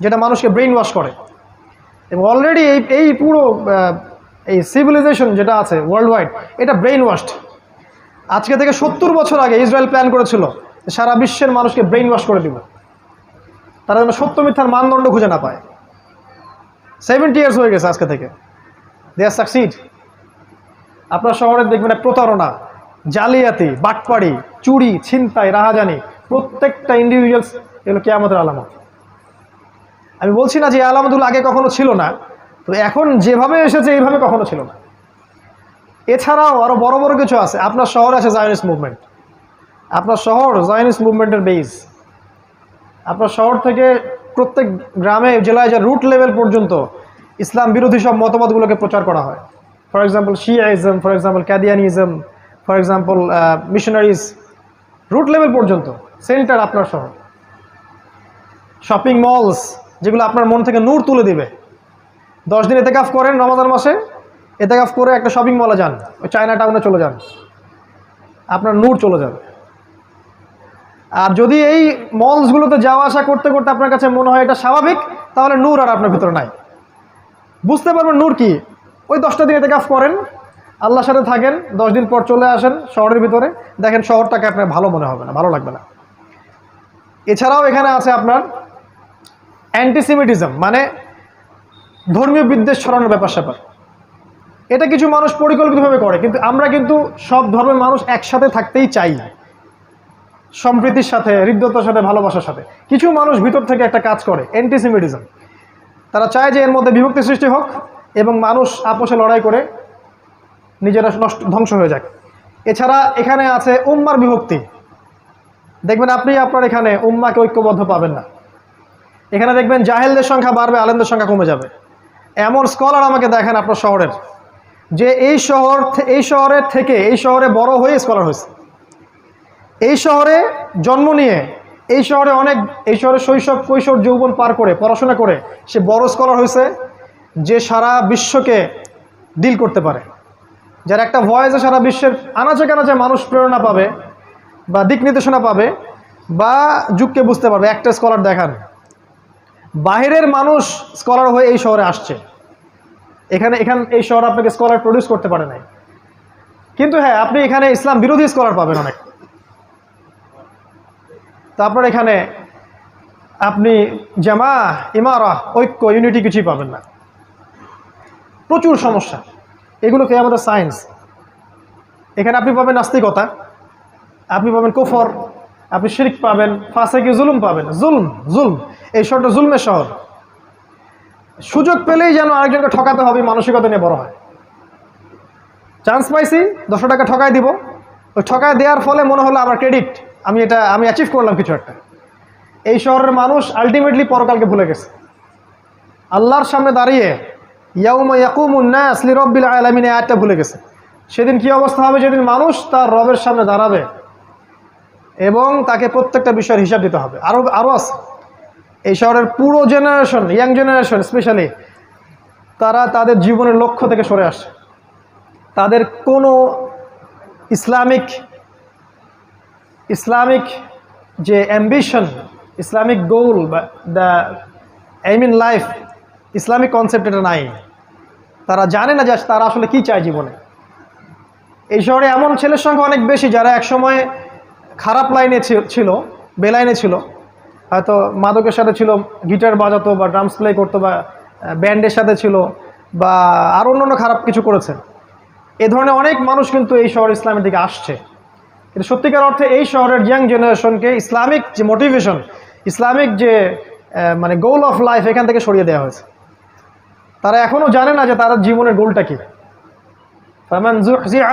যেটা মানুষকে brain wash করে। এবং অলরেডি এই এই পুরো এই সিভিলাইজেশন যেটা আছে ওয়ার্ল্ড ওয়াইড এটা ব্রেইন ওয়াশড আজকে থেকে সত্তর বছর আগে ইসরায়েল প্ল্যান করেছিল সারা বিশ্বের মানুষকে ব্রেইন ওয়াশ করে দিব। তারা যেন সত্য মিথ্যার মানদণ্ড খুঁজে না পায়। সেভেন্টি ইয়ার্স হয়ে গেছে আজকে থেকে। দে আর সাকসিড আপনার শহরে দেখবেন প্রতারণা, জালিয়াতি, বাটপাড়ি, চুরি, ছিনতাই, রাহাজানি, প্রত্যেকটা ইন্ডিভিজুয়ালস এগুলো কেয়ামতের আলামত। আমি বলছি না যে এই আলামতগুলো আগে কখনো ছিল না, তো এখন যেভাবে এসেছে এইভাবে কখনো ছিল না। এছাড়াও আরও বড় বড় কিছু আছে। আপনার শহর আছে জায়নিস মুভমেন্ট আপনার শহর জায়নিস মুভমেন্টের বেস আপনার শহর থেকে প্রত্যেক গ্রামে, জেলায় যে রুট লেভেল পর্যন্ত ইসলাম বিরোধী সব মতবাদগুলোকে প্রচার করা হয়। For example Shiism for example Qadianism for example missionaries root level পর্যন্ত সেন্টার আপনার শহর। শপিং মলস যেগুলো আপনার মন থেকে নূর তুলে দিবে। দশ দিন এতেকাফ করেন রমাদান মাসে, এতেকাফ করে একটা শপিং মলে যান, ওই চায়না টাউনে চলে যান। আপনার নূর চলে যাবে। আর যদি এই মলসগুলোতে যাওয়া আসা করতে করতে আপনার কাছে মনে হয় এটা স্বাভাবিক, তাহলে নূর আর আপনার ভিতরে নাই। বুঝতে পারবেন নূর কি? ওই দশটা দিন এতে কাজ করেন, আল্লাহর সাথে থাকেন, দশ দিন পর চলে আসেন শহরের ভিতরে। দেখেন শহরটাকে আপনার ভালো মনে হবে না, ভালো লাগবে না। এছাড়াও এখানে আছে আপনার অ্যান্টিসিমিটিজম মানে ধর্মীয় বিদ্বেষ ছড়ানোর ব্যাপার স্যাপার। এটা কিছু মানুষ পরিকল্পিতভাবে করে, কিন্তু আমরা কিন্তু সব ধর্মের মানুষ একসাথে থাকতেই চাই সম্প্রীতির সাথে, হৃদ্যতার সাথে, ভালোবাসার সাথে। কিছু মানুষ ভিতর থেকে একটা কাজ করে অ্যান্টিসিমিটিজম তারা চায় যে এর মধ্যে বিভক্তি সৃষ্টি হোক এবং মানুষ আপোষে লড়াই করে নিজেরা নষ্ট, ধ্বংস হয়ে যাক। এছাড়া এখানে আছে উম্মার বিভক্তি। দেখবেন আপনি আপনার এখানে উম্মাকে ঐক্যবদ্ধ পাবেন না। এখানে দেখবেন জাহেলদের সংখ্যা বাড়বে, আলেমদের সংখ্যা কমে যাবে। এমন স্কলার আমাকে দেখেন আপনার শহরের, যে এই শহর এই শহরের থেকে, এই শহরে বড় হয়ে স্কলার হয়েছে। এই শহরে জন্ম নিয়ে, এই শহরে অনেক, এই শহরে শৈশব, কৈশোর যৌবন পার করে, পড়াশোনা করে, সে বড় স্কলার হয়েছে, যে সারা বিশ্বকে ডিল করতে পারে। যার একটা ভয়েসে সারা বিশ্বের আনাচে কানাচে মানুষ প্রেরণা পাবে, বা দিক নির্দেশনা পাবে, বা যুগকে বুঝতে পারবে। একটা স্কলার দেখান। বাইরের মানুষ স্কলার হয়ে এই শহরে আসছে। এখানে, এখান, এই শহর আপনাকে স্কলার প্রডিউস করতে পারে নাই। কিন্তু হ্যাঁ আপনি এখানে ইসলাম বিরোধী স্কলার পাবেন অনেক। তো আপনার এখানে আপনি জামা, ইমারা, ঐক্য ইউনিটি কিছুই পাবেন না। প্রচুর সমস্যা। এগুলোকে আমাদের সায়েন্স এখানে আপনি পাবেন নাস্তিকতা, আপনি পাবেন কুফর, আপনি শিরিক পাবেন ফাঁসেকি জুলুম পাবেন। জুলম জুলম। এই শহরটা জুলমের শহর। সুযোগ পেলেই যেন আরেকজনকে ঠকাতে হবে মানসিকতা নিয়ে বড় হয়। চান্স পাইছি, দশশো টাকা ঠকায় দিব। ওই ঠকায় দেওয়ার ফলে মনে হলো আমার ক্রেডিট আমি এটা, আমি অ্যাচিভ করলাম কিছু একটা। এই শহরের মানুষ আলটিমেটলি পরকালকে ভুলে গেছে। আল্লাহর সামনে দাঁড়িয়ে, ইয়াউমা ইয়াকুমুন্নাস লিরব্বিল আলামিন এই আয়াতটা ভুলে গেছে। সেদিন কি অবস্থা হবে? যেদিন মানুষ তার রবের সামনে দাঁড়াবে এবং তাকে প্রত্যেকটা বিষয়ের হিসাব দিতে হবে। আরও আরও আছে। এই শহরের পুরো জেনারেশন ইয়াং জেনারেশন স্পেশালি তারা তাদের জীবনের লক্ষ্য থেকে সরে আসে তাদের কোনো ইসলামিক ইসলামিক যে অ্যাম্বিশন ইসলামিক গোল বা the aim mean life Islamic concept এটা নাই। তারা জানে না যে তারা আসলে কি চায় জীবনে। এই শহরে এমন ছেলের সংখ্যা অনেক বেশি যারা একসময় খারাপ লাইনে ছিল, বেলাইনে ছিল। হয়তো মাদকের সাথে ছিল, গিটার বাজাতো বা ড্রামস প্লে করতো বা ব্যান্ডের সাথে ছিল বা আরও অন্যান্য খারাপ কিছু করেছে। এ ধরনের অনেক মানুষ কিন্তু এই শহর ইসলামের দিকে আসছে। কিন্তু সত্যিকার অর্থে এই শহরের ইয়াং জেনারেশনকে ইসলামিক যে মোটিভেশন ইসলামিক যে মানে গোল অফ লাইফ এখান থেকে সরিয়ে দেওয়া হয়েছে। তারা এখনও জানে না যে তার জীবনের গোলটা কী। যে যুহজিআ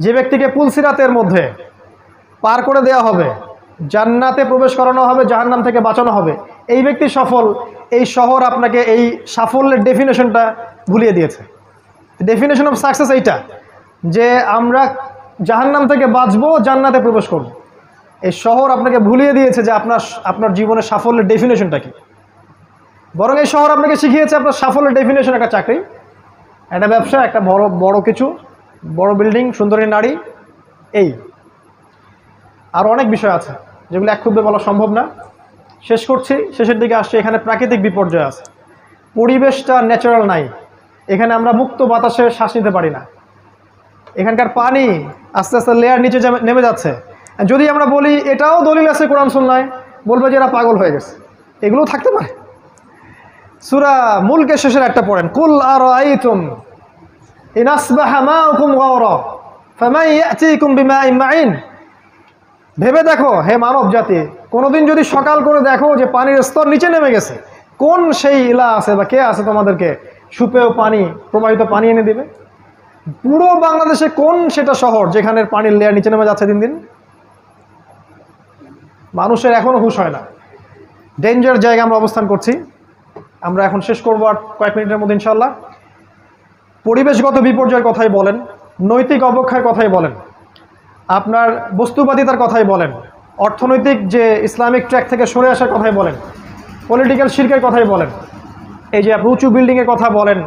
যে ব্যক্তিকে পুলসিরাতের মধ্যে পার করে দেওয়া হবে, জান্নাতে প্রবেশ করানো হবে, জাহান্নাম থেকে বাঁচানো হবে, এই ব্যক্তি সফল, এই শহর আপনাকে এই সাফল্যের ডেফিনেশনটা ভুলিয়ে দিয়েছে। ডেফিনেশন অফ সাকসেস এইটা যে আমরা জাহান্নাম থেকে বাঁচবো, জান্নাতে প্রবেশ করব। এই শহর আপনাকে ভুলিয়ে দিয়েছে যে আপনার আপনার জীবনের সাফল্যের ডেফিনেশনটা কি। বরং এই শহর আপনাকে শিখিয়েছে আপনার সাফল্যের ডেফিনেশন একটা চাকরি, একটা ব্যবসা, একটা বড় বড় কিছু বড় বিল্ডিং, সুন্দরী নারী, এই। আর অনেক বিষয় আছে, যেগুলো এক ক্ষুব্ধে বলা সম্ভব না। শেষ করছি, শেষের দিকে আসছে, এখানে প্রাকৃতিক বিপর্যয় আছে। পরিবেশটা ন্যাচারাল নাই। এখানে আমরা মুক্ত বাতাসে শ্বাস নিতে পারি না। এখানকার পানি আস্তে আস্তে লেয়ার নিচে নেমে যাচ্ছে। যদি আমরা বলি, এটাও দলিল আছে কোরআন সুন্নায়, বলবে যে এরা পাগল হয়ে গেছে। এগুলোও থাকতে পারে। সুরা মুলকে শেষের একটা পড়েন, কুল আর আইতুম ইন আসবাহা মাউকুম গাওরা ফামান ইয়াতিকুম বিমাইন মাইন ভেবে দেখো, হে মানব জাতি, কোনোদিন যদি সকাল করে দেখো যে পানির স্তর নিচে নেমে গেছে, কোন সেই ইলা আছে বা কে আছে তোমাদেরকে সুপেয় পানি, প্রবাহিত পানি এনে দিবে? পুরো বাংলাদেশে কোন সেটা শহর যেখানের পানির লেয়ার নিচে নেমে যাচ্ছে দিন দিন? মানুষের এখনও হুশ হয় না। ডেঞ্জার জায়গায় আমরা অবস্থান করছি। আমরা এখন শেষ করব আর কয়েক মিনিটের মধ্যে ইনশাল্লাহ পরিবেশগত বিপর্যয়ের কথাই বলেন, নৈতিক অবক্ষয়ের কথাই বলেন, আপনার বস্তুবাদিতার কথাই বলেন, অর্থনৈতিক যে ইসলামিক ট্র্যাক থেকে সরে আসার কথাই বলেন, পলিটিক্যাল শিল্পের কথাই বলেন, এই যে উঁচু বিল্ডিংয়ের কথা বলেন,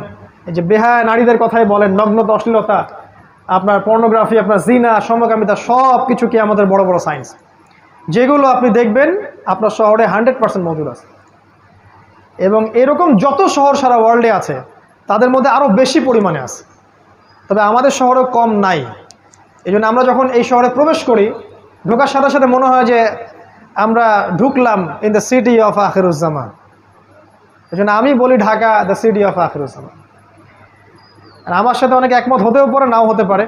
এই যে বেহায়া নারীদের কথাই বলেন নগ্নতা অশ্লীলতা আপনার পর্নোগ্রাফি, আপনার জিনা, সমকামিতা, সব কিছু কি আমাদের বড় বড় সায়েন্স। যেগুলো আপনি দেখবেন, আপনার শহরে হান্ড্রেড পার্সেন্ট মজুদ আছে। এবং এরকম যত শহর সারা ওয়ার্ল্ডে আছে তাদের মধ্যে আরও বেশি পরিমাণে আছে। তবে আমাদের শহরেও কম নাই। এই আমরা যখন এই শহরে প্রবেশ করি, ঢোকার সাথে সাথে মনে হয় যে আমরা ঢুকলাম ইন দ্য সিটি অফ আখিরুজ্জামান এই জন্য আমি বলি ঢাকা দ্য সিটি অফ আখিরুজ্জামান আর আমার সাথে অনেক একমত হতেও পারে, নাও হতে পারে।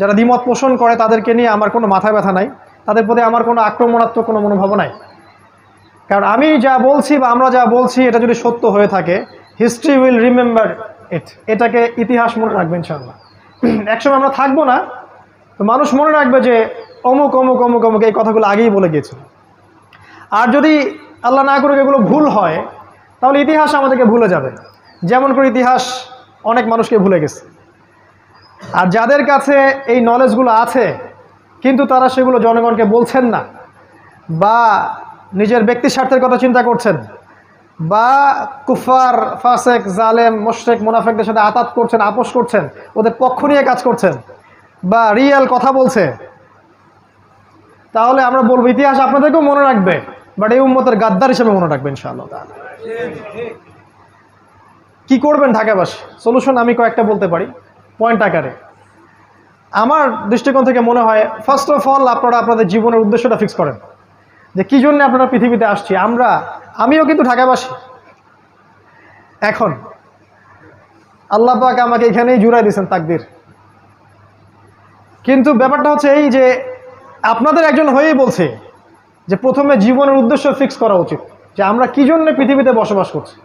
যারা দ্বিমত পোষণ করে, তাদেরকে নিয়ে আমার কোনো মাথা ব্যথা নাই। তাদের প্রতি আমার কোনো আক্রমণাত্মক কোনো মনোভাব নাই। কারণ আমি যা বলছি বা আমরা যা বলছি, এটা যদি সত্য হয়ে থাকে হিস্ট্রি উইল রিমেম্বার এটাকে ইতিহাস মনে রাখবে ইনশাল্লাহ একসময় আমরা থাকব না, তো মানুষ মনে রাখবে যে অমুক অমুক অমুক অমুক এই কথাগুলো আগেই বলে গিয়েছিল। আর যদি আল্লাহ না করুক এগুলো ভুল হয়, তাহলে ইতিহাস আমাদেরকে ভুলে যাবে। যেমন করে ইতিহাস অনেক মানুষকে ভুলে গেছে। আর যাদের কাছে এই নলেজগুলো আছে, কিন্তু তারা সেগুলো জনগণকে বলছেন না, বা নিজের ব্যক্তি স্বার্থের কথা চিন্তা করছেন বা কুফার ফাসেক, জালেম মোশেক মুনাফেকদের সাথে আতাত করছেন, আপোষ করছেন, ওদের পক্ষ নিয়ে কাজ করছেন, বা রিয়েল কথা বলছে, তাহলে আমরা বলব, ইতিহাস আপনাদেরকেও মনে রাখবে বাট এই উম্মতের গাদ্দার হিসেবে মনে রাখবেন ইনশাআল্লাহ কি করবেন ঢাকাবাসী সলিউশন আমি কয়েকটা বলতে পারি পয়েন্ট আকারে। আমার দৃষ্টিকোণ থেকে মনে হয় ফার্স্ট অফ অল আপনারা আপনাদের জীবনের উদ্দেশ্যটা ফিক্স করেন, যে কী জন্য আপনারা পৃথিবীতে আসছি? আমরা আমিও কিন্তু ঢাকাবাসী। এখন আল্লাহ পাক আমাকে এখানেই জুড়াই দিয়েছেন তাকদির। কিন্তু ব্যাপারটা হচ্ছে এই যে আপনাদের একজন হয়েই বলছে যে প্রথমে জীবনের উদ্দেশ্য ফিক্স করা উচিত, যে আমরা কী জন্য পৃথিবীতে বসবাস করছি।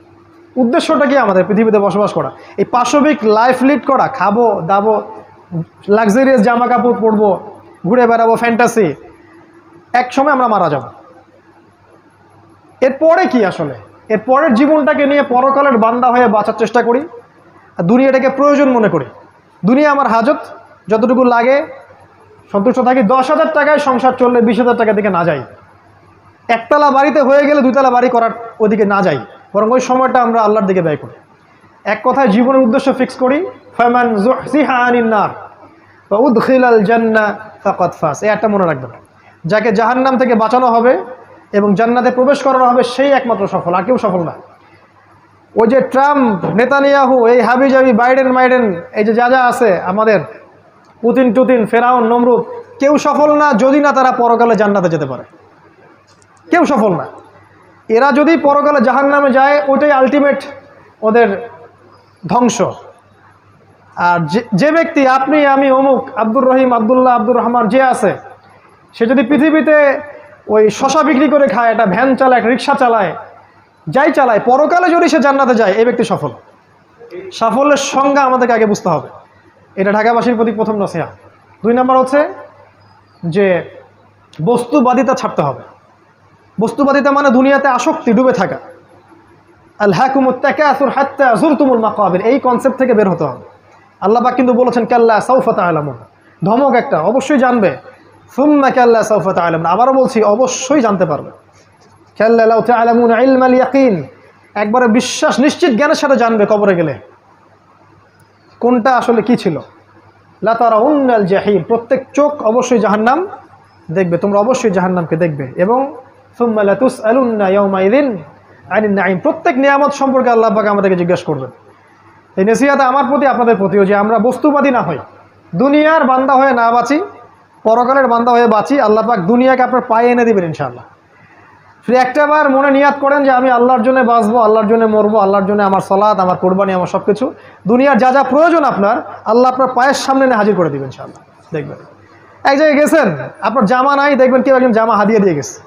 উদ্দেশ্যটা কি আমাদের পৃথিবীতে বসবাস করা? এই পাশবিক লাইফ লিড করা, খাব, দাবো লাক্সারিয়াস জামা কাপড় পরবো, ঘুরে বেড়াবো ফ্যান্টাসি এক সময় আমরা মারা যাব। এরপরে কি আসলে? এর পরের জীবনটাকে নিয়ে পরকালের বান্দা হয়ে বাঁচার চেষ্টা করি, আর দুনিয়াটাকে প্রয়োজন মনে করি। দুনিয়া আমার হাজত, যতটুকু লাগে, সন্তুষ্ট থাকি, দশ হাজার টাকায় সংসার চললে বিশ হাজার টাকা দিকে না যাই। একতলা বাড়িতে হয়ে গেলে দুতলা বাড়ি করার ওদিকে না যাই, বরং ওই সময়টা আমরা আল্লাহর দিকে ব্যয় করি। এক কথায় জীবনের উদ্দেশ্য ফিক্স করি উদখিলাল জান্না ফাস। এই একটা মনে রাখবেন। যাকে জাহান্নাম থেকে বাঁচানো হবে এবং জান্নাতে প্রবেশ করানো হবে সেই একমাত্র সফল, আর কেউ সফল না। ওই যে ট্রাম্প, নেতানিয়াহু, এই হাবি জাবি বাইডেন, মাইডেন, এই যে যা যা আছে আমাদের, পুতিন, টুতিন, ফেরাউন, নমরুদ, কেউ সফল না যদি না তারা পরকালে জান্নাতে যেতে পারে। কেউ সফল না। এরা যদি পরকালে জাহান নামে যায়, ওইটাই আলটিমেট ওদের ধ্বংস। আর যে ব্যক্তি, আপনি, আমি, অমুক, আব্দুর রহিম, আবদুল্লাহ, আব্দুর রহমান, যে আছে, সে যদি পৃথিবীতে ওই শশা বিক্রি করে খায়, একটা ভ্যান চালায়, একটা রিক্সা চালায়, যাই চালায়, পরকালে যদি সে জান্নাতে যায়, এই ব্যক্তি সফল। সাফল্যের সংজ্ঞা আমাদেরকে আগে বুঝতে হবে। এটা ঢাকাবাসীর প্রতি প্রথম নসিহা। দুই নম্বর হচ্ছে যে বস্তুবাদিতা ছাড়তে হবে। বস্তুবাদিতা মানে দুনিয়াতে আসক্তি, ডুবে থাকা। আল হাকুমুত্তাকাসুর হাত্তা জুরতুমুল এই কনসেপ্ট থেকে বের হতে হবে। আল্লাহ পাক কিন্তু বলেছেন, কাল্লা সৌফত আলামুন ধমক একটা, অবশ্যই জানবে। সুম্মা কাল্লা সৌফত আলম আবারও বলছি, অবশ্যই জানতে পারবে। কাল্লা লাউ তাআলামুন ইলমাল ইয়াকিন। একবারে বিশ্বাস, নিশ্চিত জ্ঞানের সাথে জানবে কবরে গেলে। কোনটা আসলে কি ছিল? লাতারা উন্নাল জাহিম। প্রত্যেক চোখ অবশ্যই জাহান্নাম দেখবে। তোমরা অবশ্যই জাহান্নামকে দেখবে। এবং সুম্মা লাতুসআলুন্না ইয়াওমাইযিন আনিন নাঈম। প্রত্যেক নিয়ামত সম্পর্কে আল্লাহ পাক আমাদেরকে জিজ্ঞাসা করবেন। এই নসিহাত আমার প্রতি, আপনাদের প্রতিও যে আমরা বস্তুবাদী না হই, দুনিয়ার বান্দা হয়ে না বাঁচি পরকালের বান্দা হয়ে বাঁচি, আল্লাহ পাক দুনিয়াকে আপনার পায়ে এনে দিবেন ইনশাআল্লাহ। ফিরে একটাবার মনে নিয়াত করেন যে আমি আল্লাহর জন্য বাঁচবো, আল্লাহর জন্য মরবো, আল্লাহর জন্য আমার সলাদ আমার কোরবানি, আমার সব কিছু দুনিয়ার যা যা প্রয়োজন আপনার, আল্লাহ আপনার পায়ের সামনে এনে হাজির করে দিবেন ইনশাআল্লাহ। দেখবেন। এক জায়গায় গেছেন, আপনার জামা নাই, দেখবেন কেউ একজন জামা হাদিয়ে দিয়ে গেছে।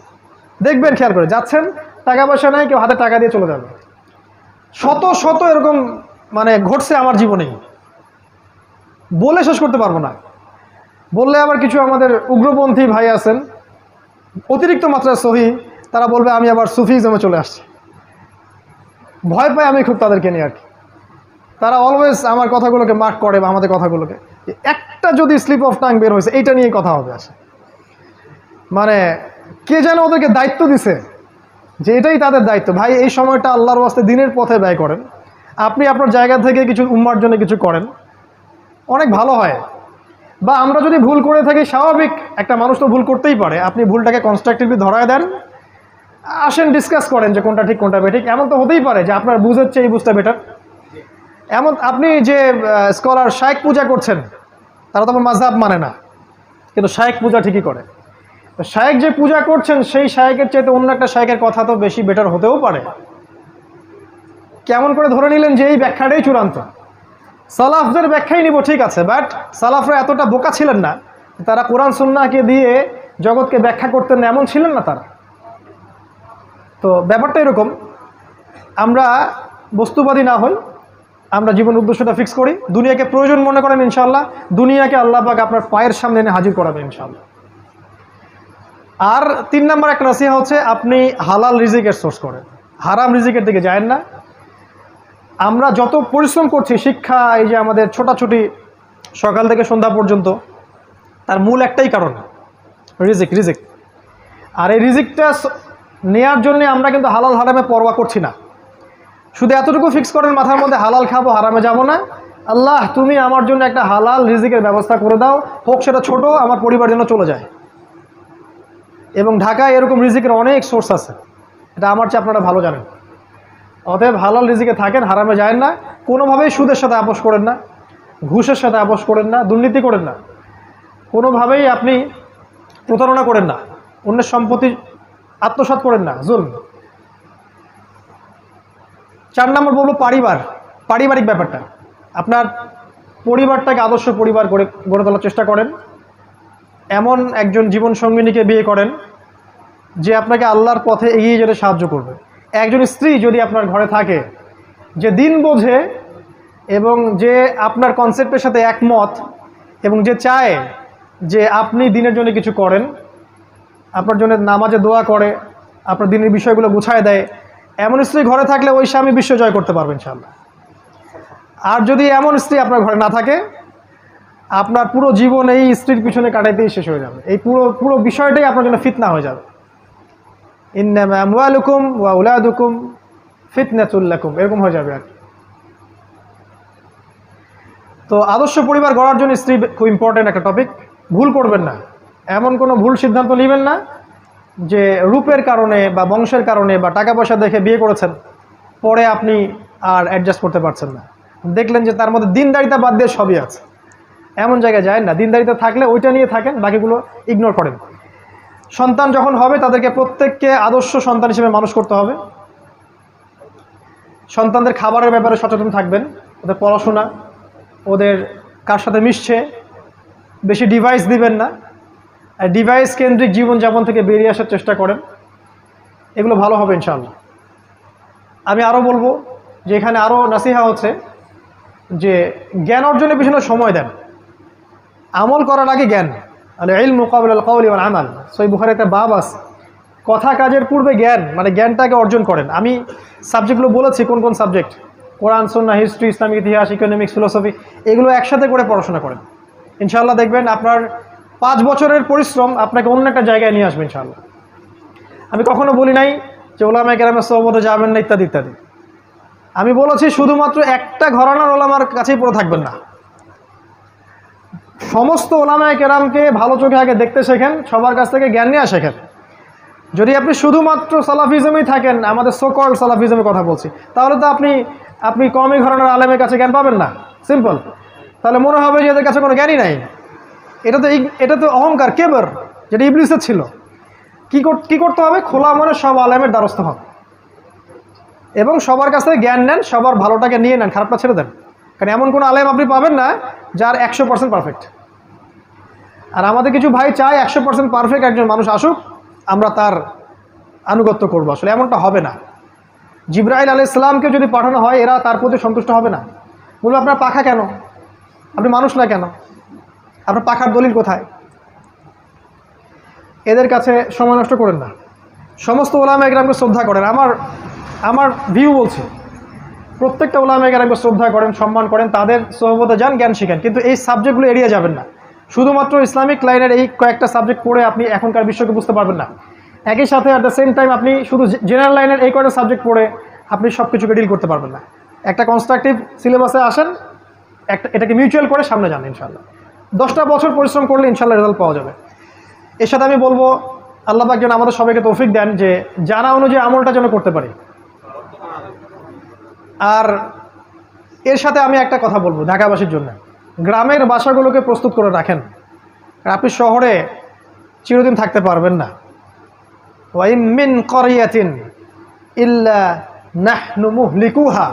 দেখবেন, খেয়াল করে, যাচ্ছেন, টাকা পয়সা নাই, কেউ হাতে টাকা দিয়ে চলে যাবে। শত শত এরকম মানে ঘটছে আমার জীবনেই। বলে শেষ করতে পারব না। বললে আবার কিছু আমাদের উগ্রপন্থী ভাই আছেন, অতিরিক্ত মাত্রায় সহি, তারা বলবে আমি আবার সুফিজমে চলে আসছি। ভয় পাই আমি খুব তাদেরকে নিয়ে আর কি। তারা অলওয়েজ আমার কথাগুলোকে মার্ক করে বা আমাদের কথাগুলোকে। একটা যদি স্লিপ অফ টাং বের হয়েছে, এইটা নিয়ে কথা হবে আসে মানে কে যেন ওদেরকে দায়িত্ব দিছে, যে এটাই তাদের দায়িত্ব। ভাই, এই সময়টা আল্লাহর ওয়াস্তে দিনের পথে ব্যয় করেন। আপনি আপনার জায়গা থেকে কিছু উম্মার জন্য কিছু করেন। অনেক ভালো হয়। বা আমরা যদি ভুল করে থাকি, স্বাভাবিক একটা মানুষ তো ভুল করতেই পারে। আপনি ভুলটাকে কনস্ট্রাকটিভলি ধরায় দেন, আসেন ডিসকাস করেন যে কোনটা ঠিক, কোনটা বেঠিক। এমন তো হতেই পারে যে আপনার বুঝের চেয়ে এই বুঝটা বেটার এমন আপনি যে স্কলার শায়েক পূজা করছেন, তারা তো আমার মাঝহাব মানে না, কিন্তু শায়েক পূজা ঠিকই করে। তো শায়েক যে পূজা করছেন, সেই শায়েকের চাইতে অন্য একটা শায়েকের কথা তো বেশি বেটার হতেও পারে। কেমন করে ধরে নিলেন যে এই ব্যাখ্যাটাই চূড়ান্ত? সালাফদের ব্যাখ্যাই নিব, ঠিক আছে বাট সালাফরা এতটা বোকা ছিলেন না তারা কোরআন সুন্নাকে দিয়ে জগৎকে ব্যাখ্যা করতেন এমন ছিলেন না তারা। তো ব্যাপারটা এরকম, আমরা বস্তুবাদী না হই, আমরা জীবন উদ্দেশ্যটা ফিক্স করি, দুনিয়াকে প্রয়োজন মনে করেন ইনশাল্লাহ দুনিয়াকে আল্লাহ পাক আপনার পায়ের সামনে এনে হাজির করাবেন ইনশাল্লাহ আর তিন নম্বর একটা রাশিয়া হচ্ছে, আপনি হালাল রিজিকের সোর্স করেন, হারাম রিজিকের দিকে যায় না আমরা যত পরিশ্রম করছি, শিক্ষা, এই যে আমাদের ছোটাছুটি, সকাল থেকে সন্ধ্যা পর্যন্ত, তার মূল একটাই কারণ, রিজিক রিজিক। আর এই রিজিকটা নেয়ার জন্য আমরা কিন্তু হালাল হারামে পরোয়া করছি না। শুধু এতটুকু ফিক্স করেন, মাথার মধ্যে হালাল খাব, হারামে যাব না। আল্লাহ, তুমি আমার জন্য একটা হালাল রিজিকের ব্যবস্থা করে দাও, হোক সেটা ছোট, আমার পরিবার যেন চলে যায়। এবং ঢাকায় এরকম রিজিকের অনেক সোর্স আছে। এটা আমার চেয়ে আপনারা ভালো জানেন। অতএব হালাল রিজিকে থাকেন, হারামে যায় না। কোনোভাবেই সুদের সাথে আপোষ করেন না, ঘুষের সাথে আপোষ করেন না, দুর্নীতি করেন না। কোনোভাবেই আপনি প্রতারণা করেন না, অন্যের সম্পত্তি আত্মসাৎ করেন না, জুলম। চার নম্বর বলব পারিবার, পারিবারিক ব্যাপারটা। আপনার পরিবারটাকে আদর্শ পরিবার গড়ে গড়ে তোলার চেষ্টা করেন। এমন একজন জীবন সঙ্গিনীকে বিয়ে করেন, যে আপনাকে আল্লাহর পথে এগিয়ে যেতে সাহায্য করবে। একজন স্ত্রী যদি আপনার ঘরে থাকে, যে দিন বোঝে এবং যে আপনার কনসেপ্টের সাথে একমত এবং যে চায় যে আপনি দিনের জন্য কিছু করেন, আপনার জন্য নামাজে দোয়া করে, আপনার দিনের বিষয়গুলো গুছায় দেয়, এমন স্ত্রী ঘরে থাকলে ওই স্বামী বিশ্ব জয় করতে পারবেন ইনশাল্লাহ আর যদি এমন স্ত্রী আপনার ঘরে না থাকে, আপনার পুরো জীবন এই স্ত্রীর পিছনে কাটাইতেই শেষ হয়ে যাবে। এই পুরো পুরো বিষয়টাই আপনার জন্য ফিতনা হয়ে যাবে। ইন্নামা আমওয়ালুকুম ওয়া উলাদুকুম ফিতনাতুল্লাকুম এরকম হয়ে যাবে আর। তো আদর্শ পরিবার গড়ার জন্য স্ত্রী খুব ইম্পর্টেন্ট একটা টপিক ভুল করবেন না। এমন কোনো ভুল সিদ্ধান্ত নেবেন না যে রূপের কারণে বা বংশের কারণে বা টাকা পয়সা দেখে বিয়ে করেছেন, পরে আপনি আর অ্যাডজাস্ট করতে পারছেন না। দেখলেন যে তার মধ্যে দিনদারিতা বাদ দিয়ে সবই আছে। এমন জায়গায় যায় না। দিনদারিতা থাকলে ওইটা নিয়ে থাকেন, বাকিগুলো ইগনোর করেন। সন্তান যখন হবে, তাদেরকে প্রত্যেককে আদর্শ সন্তান হিসেবে মানুষ করতে হবে। সন্তানদের খাবারের ব্যাপারে সচেতন থাকবেন। ওদের পড়াশোনা, ওদের কার সাথে মিশছে, বেশি ডিভাইস দিবেন না। আর ডিভাইস কেন্দ্রিক জীবনযাপন থেকে বেরিয়ে আসার চেষ্টা করেন। এগুলো ভালো হবে ইনশাআল্লাহ। আমি আরও বলব যে এখানে আরও নাসিহা হচ্ছে যে জ্ঞান অর্জনের পিছনে সময় দেন। আমল করার আগে জ্ঞান। আলে ইল মুকাবিল কাউলি ওয়াল আমাল সই বুখারে একটা বাব আছে। কথা কাজের পূর্বে জ্ঞান মানে জ্ঞানটাকে অর্জন করেন। আমি সাবজেক্টগুলো বলেছি, কোন কোন সাবজেক্ট? কোরআন সন্না হিস্ট্রি, ইসলামিক ইতিহাস ইকোনমিক্স ফিলোসফি এগুলো একসাথে করে পড়াশোনা করেন। ইনশাআল্লাহ দেখবেন আপনার পাঁচ বছরের পরিশ্রম আপনাকে অন্য একটা জায়গায় নিয়ে আসবে ইনশাআল্লাহ। আমি কখনো বলি নাই যে ওলামায় কেরামের সহমতে যাবেন না, ইত্যাদি ইত্যাদি। আমি বলেছি শুধুমাত্র একটা ঘরানার ওলামার কাছেই পড়ে থাকবেন না। সমস্ত ওলামায় কেরামকে ভালো চোখে আগে দেখতে শেখেন, সবার কাছ থেকে জ্ঞান নেওয়া শেখেন। যদি আপনি শুধুমাত্র সালাফিজমেই থাকেন, আমাদের সোকল সালাফিজমের কথা বলছি, তাহলে তো আপনি আপনি কমই ঘরানার আলেমের কাছে জ্ঞান পাবেন না। সিম্পল তাহলে মনে হবে যে এদের কাছে কোনো জ্ঞানই নাই। এটা তো এটা তো অহংকার, কেবর, যেটা ইবলিসের ছিল। কি কি করতে হবে? খোলা মনে সব আলেমের দ্বারস্থ হন। এবং সবার কাছে জ্ঞান নেন, সবার ভালোটাকে নিয়ে নেন, খারাপটা ছেড়ে দেন। কারণ এমন কোনো আলেম আপনি পাবেন না যার একশো পার্সেন্ট পারফেক্ট আর আমাদের কিছু ভাই চায় একশো পার্সেন্ট পারফেক্ট একজন মানুষ আসুক, আমরা তার আনুগত্য করব। আসলে এমনটা হবে না। জিব্রাইল আলাহ ইসলামকে যদি পাঠানো হয়, এরা তার প্রতি সন্তুষ্ট হবে না। বলবে, আপনার পাখা কেন? আপনি মানুষ না কেন? আপনার পাখার দলিল কোথায়? এদের কাছে সময় নষ্ট করেন না। সমস্ত ওলামা একরামকে শ্রদ্ধা করেন। আমার আমার ভিউ বলছে। প্রত্যেকটা ওলামা একরামকে শ্রদ্ধা করেন, সম্মান করেন, তাদের সহবতে যান, জ্ঞান শিখেন। কিন্তু এই সাবজেক্টগুলো এড়িয়ে যাবেন না। শুধুমাত্র ইসলামিক লাইনের এই কয়েকটা সাবজেক্ট পড়ে আপনি এখনকার বিশ্বকে বুঝতে পারবেন না। একই সাথে অ্যাট দ্য সেম টাইম আপনি শুধু জেনারেল লাইনের এই কয়েকটা সাবজেক্ট পড়ে আপনি সব কিছুকে ডিল করতে পারবেন না। একটা কনস্ট্রাকটিভ সিলেবাসে আসেন, একটা এটাকে মিউচুয়াল করে সামনে যান ইনশাল্লাহ দশটা বছর পরিশ্রম করলে ইনশাল্লাহ রেজাল্ট পাওয়া যাবে। এর সাথে আমি বলব, আল্লাহ পাক যেন আমাদের সবাইকে তৌফিক দেন যে জানা অনুযায়ী আমলটা যেন করতে পারি। আর এর সাথে আমি একটা কথা বলব ঢাকাবাসীর জন্য। গ্রামের বাসাগুলোকে প্রস্তুত করে রাখেন। আপনি শহরে চিরদিন থাকতে পারবেন না। ওয়াইম মিন করিয়াতিন ইল্লা নাহনু মুহলিকুহা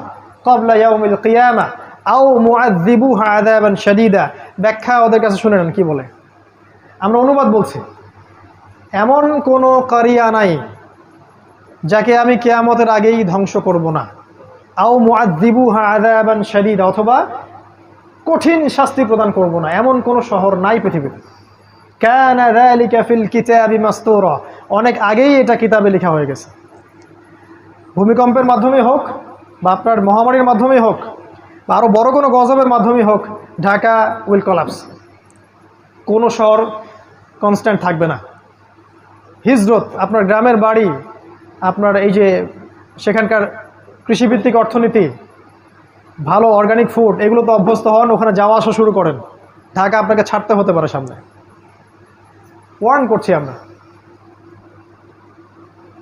ক্বাবলা ইয়াউমিল কিয়ামা আও মুআযযিবুহা আযাবান শাদীদা। ব্যাখ্যা ওদের কাছে শুনে নেন, কি বলে? আমরা অনুবাদ বলছি, এমন কোনো কারিয়া নাই, যাকে আমি কেয়ামতের আগেই ধ্বংস করব না। আও মুআযযিবুহা আযাবান শাদীদা, অথবা কঠিন শাস্তি প্রদান করব না, এমন কোনো শহর নাই পৃথিবীতে। কানা যালিকা ফিল কিতাবি মাসতুরা, অনেক আগেই এটা কিতাবে লেখা হয়ে গেছে। ভূমিকম্পের মাধ্যমে হোক, বা আপনার মহামারীর মাধ্যমে হোক, বা আরও বড় কোনো গজবের মাধ্যমে হোক, ঢাকা উইল কলাপস। কোনো শহর কনস্ট্যান্ট থাকবে না। হিজরত, আপনার গ্রামের বাড়ি, আপনার এই যে সেখানকার কৃষিভিত্তিক অর্থনীতি, ভালো অর্গানিক ফুড এগুলো তো অভ্যস্ত হন, ওখানে যাওয়া আসা শুরু করেন। ঢাকা আপনাকে ছাড়তে হতে পারে সামনে। ওয়ার্ন করছি আমরা।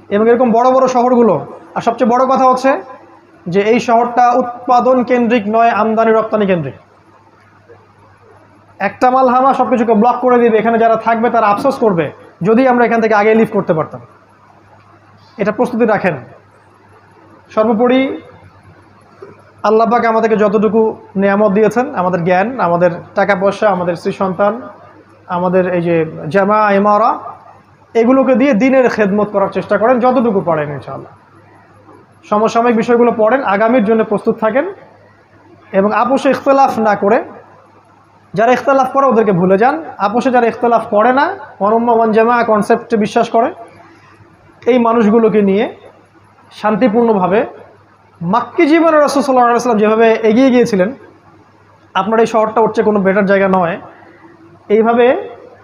এবং এরকম বড় বড় শহরগুলো, আর সবচেয়ে বড় কথা হচ্ছে যে এই শহরটা উৎপাদন কেন্দ্রিক নয়, আমদানি রপ্তানি কেন্দ্রিক। একটা মাল হামা সব কিছুকে ব্লক করে দিবে। এখানে যারা থাকবে, তারা আফসোস করবে, যদি আমরা এখান থেকে আগে লিভ করতে পারতাম। এটা প্রস্তুতি রাখেন। সর্বোপরি আল্লাপাক আমাদেরকে যতটুকু নিয়ামত দিয়েছেন, আমাদের জ্ঞান, আমাদের টাকা পয়সা, আমাদের স্ত্রী সন্তান আমাদের এই যে জামা, ইমারা, এগুলোকে দিয়ে দিনের খেদমত করার চেষ্টা করেন যতটুকু পারেন ইনশাআল্লাহ। সমসাময়িক বিষয়গুলো পড়েন, আগামীর জন্য প্রস্তুত থাকেন এবং আপোষে ইখতলাফ না করে, যারা ইখতলাফ করে ওদেরকে ভুলে যান। আপোষে যারা ইখতলাফ করে না অনম্মা ওয়ানজামা কনসেপ্টে বিশ্বাস করে, এই মানুষগুলোকে নিয়ে শান্তিপূর্ণভাবে মাক্কি জীবনে রসুল সাল্লাহ সাল্লাম যেভাবে এগিয়ে গিয়েছিলেন, আপনার এই শহরটা হচ্ছে কোনো বেটার জায়গা নয়। এইভাবে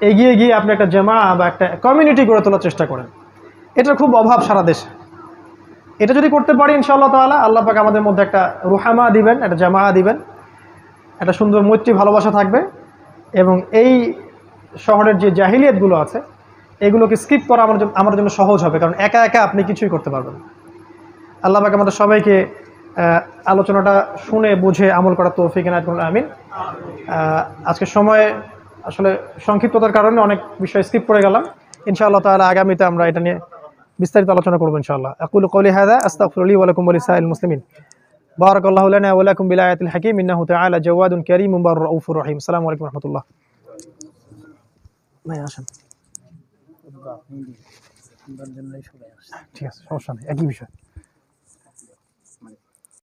এগিয়ে গিয়ে আপনি একটা জামা বা একটা কমিউনিটি গড়ে তোলার চেষ্টা করেন। এটার খুব অভাব সারা দেশে। এটা যদি করতে পারি ইনশাআল্লাহ তাআলা, আল্লাহ পাক আমাদের মধ্যে একটা রুহামা দিবেন, একটা জামা দিবেন। একটা সুন্দর মৈত্রী ভালোবাসা থাকবে এবং এই শহরের যে জাহিলিয়াতগুলো আছে, এগুলোকে স্কিপ করা আমার আমার জন্য সহজ হবে, কারণ একা একা আপনি কিছুই করতে পারবেন না। আল্লাহ পাক আমাদের সবাইকে আহ, আলোচনাটা শুনে বুঝে আমল করার তৌফিক এনায়ত করুন আমিন আহ, আজকের সময়ে আসলে সংক্ষিপ্ততার কারণে অনেক বিষয় স্কিপ করে গেলাম ইনশাআল্লাহ তাআলা আগামীতে আমরা এটা নিয়ে বিস্তারিত আলোচনা করবো ইনশাআল্লাহ আকুল কৌলি হাদা আস্তাগফিরুল্লাহ ওয়া লাকুম ওয়া লিসাইল মুসলিমিন بارك الله لنا ولكم بالآية الحكيم إنه تعالى جواد كريم بر رؤوف رحيم السلام عليكم ورحمة الله ভাই আসেন ঠিক আছে সমস্যা নেই একই বিষয়